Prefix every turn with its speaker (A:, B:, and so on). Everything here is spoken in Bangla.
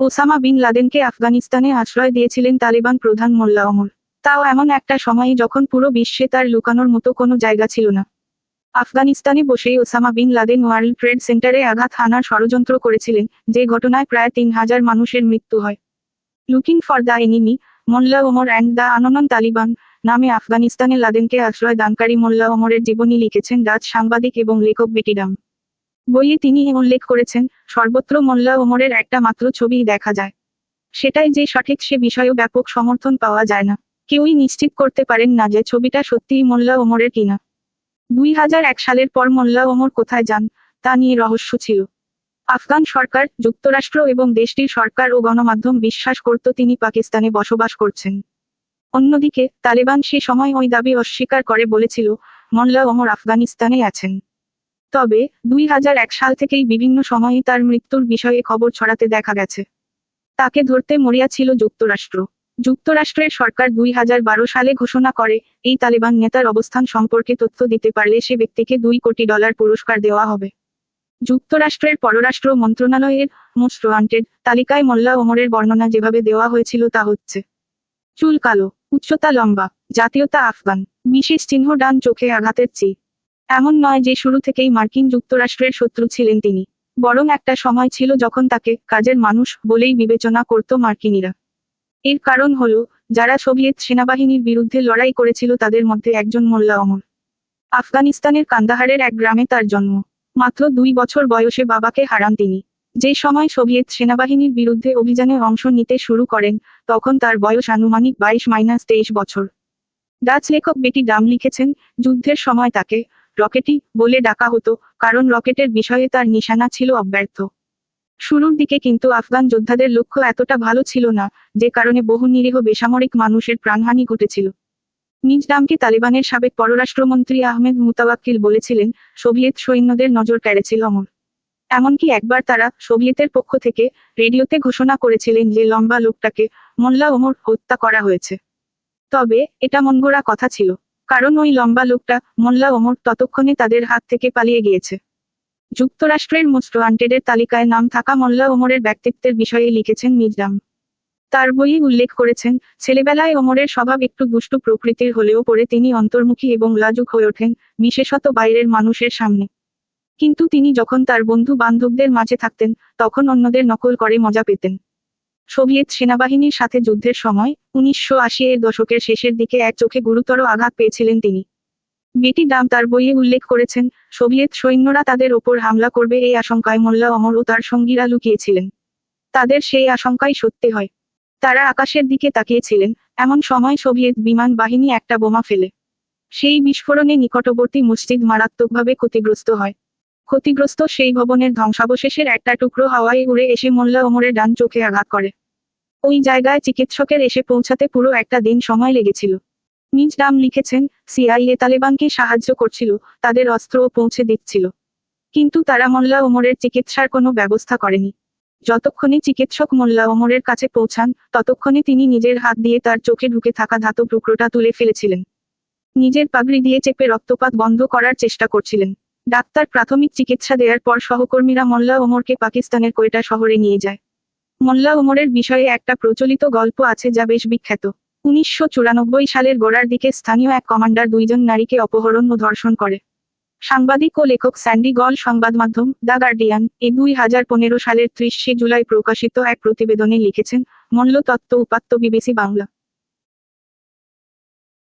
A: ওসামা বিন লাদেনকে আফগানিস্তানে আশ্রয় দিয়েছিলেন তালিবান প্রধান মোল্লা অমর তাও এমন একটা সময়ে যখন পুরো বিশ্বে তার লুকানোর মতো কোনো জায়গা ছিল না। আফগানিস্তানে বসেই Osama bin Laden World Trade সেন্টারে আঘাত হানার ষড়যন্ত্র করেছিলেন, যে ঘটনায় প্রায় তিন হাজার মানুষের মৃত্যু হয়। Looking for the enemy, Mullah Omar and the unknown Taliban নামে আফগানিস্তানে লাদেনকে আশ্রয় দানকারী মোল্লা ওমরের জীবনী লিখেছেন ডাচ সাংবাদিক এবং লেখক বেটিডাম বইয়ে তিনি উল্লেখ করেছেন, সর্বত্র মোল্লা ওমরের একটা মাত্র ছবি দেখা যায়। সেটাই যে সঠিক সে বিষয়েও ব্যাপক সমর্থন পাওয়া যায় না। কেউই নিশ্চিত করতে পারেন না যে ছবিটা সত্যিই মোল্লা ওমরের কিনা। দুই হাজার এক সালের পর মোল্লা ওমর কোথায় যান, তা নিয়ে রহস্য ছিল। আফগান সরকার, যুক্তরাষ্ট্র এবং দেশটির সরকার ও গণমাধ্যম বিশ্বাস করত তিনি পাকিস্তানে বসবাস করছেন। অন্যদিকে, তালেবান সে সময় ওই দাবি অস্বীকার করে বলেছিল, মোল্লা ওমর আফগানিস্তানে আছেন। তবে, দুই হাজার এক সাল থেকেই বিভিন্ন সময়ে তার মৃত্যুর বিষয়ে খবর ছড়াতে দেখা গেছে। তাকে ধরতে মরিয়া ছিল যুক্তরাষ্ট্র। যুক্তরাষ্ট্রের সরকার দুই হাজার বারো সালে ঘোষণা করে, এই তালেবান নেতার অবস্থান সম্পর্কে তথ্য দিতে পারলে সে ব্যক্তিকে দুই কোটি ডলার পুরস্কার দেওয়া হবে। যুক্তরাষ্ট্রের পররাষ্ট্র মন্ত্রণালয়ের মোস্ট ওয়ান্টেড তালিকায় মোল্লা ওমরের বর্ণনা যেভাবে দেওয়া হয়েছিল তা হচ্ছে, চুল কালো, উচ্চতা লম্বা, জাতীয়তা আফগান, বিশেষ চিহ্ন ডান চোখে আঘাতের চেয়ে এমন নয় যে শুরু থেকেই মার্কিন যুক্তরাষ্ট্রের শত্রু ছিলেন তিনি। বরং একটা সময় ছিল যখন তাকে কাজের মানুষ বলেই বিবেচনা করত মার্কিনীরা। এর কারণ হলো, যারা সোভিয়েত সেনাবাহিনীর বিরুদ্ধে লড়াই করেছিল তাদের মধ্যে একজন মোল্লা অমর। আফগানিস্তানের কান্দাহারের এক গ্রামে তার জন্ম। মাত্র দুই বছর বয়সে বাবাকে হারান তিনি। যে সময় সোভিয়েত সেনাবাহিনীর বিরুদ্ধে অভিযানে অংশ নিতে শুরু করেন, তখন তার বয়স আনুমানিক বাইশ মাইনাস তেইশ বছর। ডাচ লেখক বেটি ডাম লিখেছেন, যুদ্ধের সময় তাকে রকেটি বলে ডাকা হতো, কারণ রকেটের বিষয়ে তার নিশানা ছিল অব্যর্থ। শুরুর দিকে কিন্তু আফগান যোদ্ধাদের লক্ষ্য এতটা ভালো ছিল না, যে কারণে বহু নিরীহ বেসামরিক মানুষের প্রাণহানি ঘটেছিল। নিজ ডামকে তালিবানের সাবেক পররাষ্ট্রমন্ত্রী আহমেদ মুতাওয়াক্কিল বলেছিলেন, সোভিয়েত সৈন্যদের নজর কেড়েছিল অমর। এমনকি একবার তারা সোভিয়েতের পক্ষ থেকে রেডিওতে ঘোষণা করেছিলেন যে লম্বা লোকটাকে মোল্লা ওমর হত্যা করা হয়েছে। তবে এটা মনগড়া কথা ছিল। কারণ ওই লম্বা লোকটা, মোল্লা ওমর ততক্ষণে তাদের হাত থেকে পালিয়ে গিয়েছে। যুক্তরাষ্ট্রের মোস্ট ওয়ান্টেডের তালিকায় নাম থাকা মোল্লা ওমরের ব্যক্তিত্বের বিষয়ে লিখেছেন মিজরাম তার বইয়ে উল্লেখ করেছেন, ছেলেবেলায় ওমরের স্বভাব একটু দুষ্টু প্রকৃতির হলেও পরে তিনি অন্তর্মুখী এবং লাজুক হয়ে ওঠেন, বিশেষত বাইরের মানুষের সামনে। কিন্তু তিনি যখন তার বন্ধু বান্ধবদের মাঝে থাকতেন, তখন অন্যদের নকল করে মজা পেতেন। সোভিয়েত সেনাবাহিনীর সাথে যুদ্ধের সময় উনিশশো আশি এর দশকের শেষের দিকে এক চোখে গুরুতর আঘাত পেয়েছিলেন তিনি। বেটি ডাম তার বইয়ে উল্লেখ করেছেন, সোভিয়েত সৈন্যরা তাদের ওপর হামলা করবে এই আশঙ্কায় মোল্লা অমর ও তার সঙ্গীরা লুকিয়েছিলেন। তাদের সেই আশঙ্কাই সত্যি হয়। তারা আকাশের দিকে তাকিয়েছিলেন, এমন সময় সোভিয়েত বিমান বাহিনী একটা বোমা ফেলে। সেই বিস্ফোরণে নিকটবর্তী মসজিদ মারাত্মকভাবে ক্ষতিগ্রস্ত হয়। ক্ষতিগ্রস্ত সেই ভবনের ধ্বংসাবশেষের একটা টুকরো হাওয়ায় উড়ে এসে মোল্লা ওমরের ডান চোখে আঘাত করে। ওই জায়গায় চিকিৎসকের এসে পৌঁছাতে পুরো একটা দিন সময় লেগেছিল। নিজ ডাম লিখেছেন, সিআইএ তালেবানকে সাহায্য করছিল, তাদের অস্ত্রও পৌঁছে দিচ্ছিল। কিন্তু তারা মোল্লা ওমরের চিকিৎসার কোনো ব্যবস্থা করেনি। যতক্ষণে চিকিৎসক মোল্লা ওমরের কাছে পৌঁছান, ততক্ষণে তিনি নিজের হাত দিয়ে তার চোখে ঢুকে থাকা ধাতব টুকরোটা তুলে ফেলেছিলেন। নিজের পাগড়ি দিয়ে চেপে রক্তপাত বন্ধ করার চেষ্টা করছিলেন। ডাক্তার প্রাথমিক চিকিৎসা দেওয়ার পর সহকর্মীরা মোল্লা ওমরকে পাকিস্তানের কোয়েটা শহরে নিয়ে যায়। মোল্লা ওমরের বিষয়ে একটা প্রচলিত গল্প আছে যা বেশ বিখ্যাত। উনিশশো চুরানব্বই সালের গোড়ার দিকে স্থানীয় এক কমান্ডার দুইজন নারীকে অপহরণ ও ধর্ষণ করে। সাংবাদিক ও লেখক স্যান্ডি গল সংবাদ মাধ্যম দ্য গার্ডিয়ান এ দুই হাজার পনেরো সালের ত্রিশে জুলাই প্রকাশিত এক প্রতিবেদনে লিখেছেন, মল্ল তত্ত্ব উপাত্ত বিবিসি বাংলা।